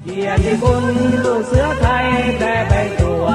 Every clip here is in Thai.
เกียรติคุณลูกเสือไทยแต่ใบตัว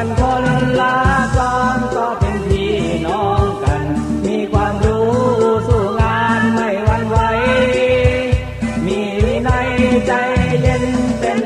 ันคนละสองก็เป็นพี่น้องกัน มีความรู้สู่งานไม่หวั่นไหว มีในใจเย็นเป็น